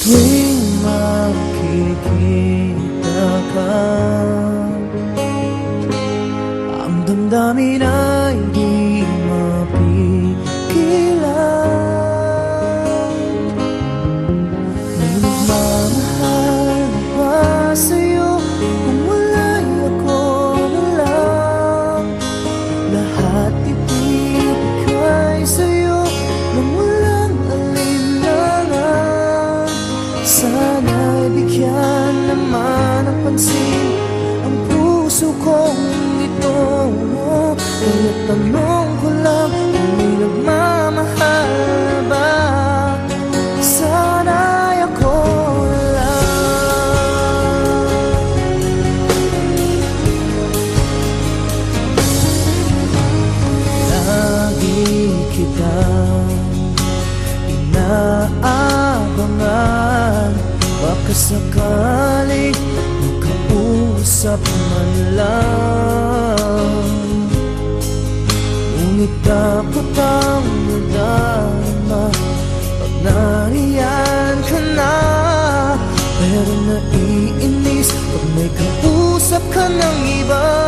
Tuwing makikita ka inaabangan Baka sakali makausap man lang. Ngunit takot ang nadama Pag nariyan ka na Pero naiinis pag may kausap ka ng iba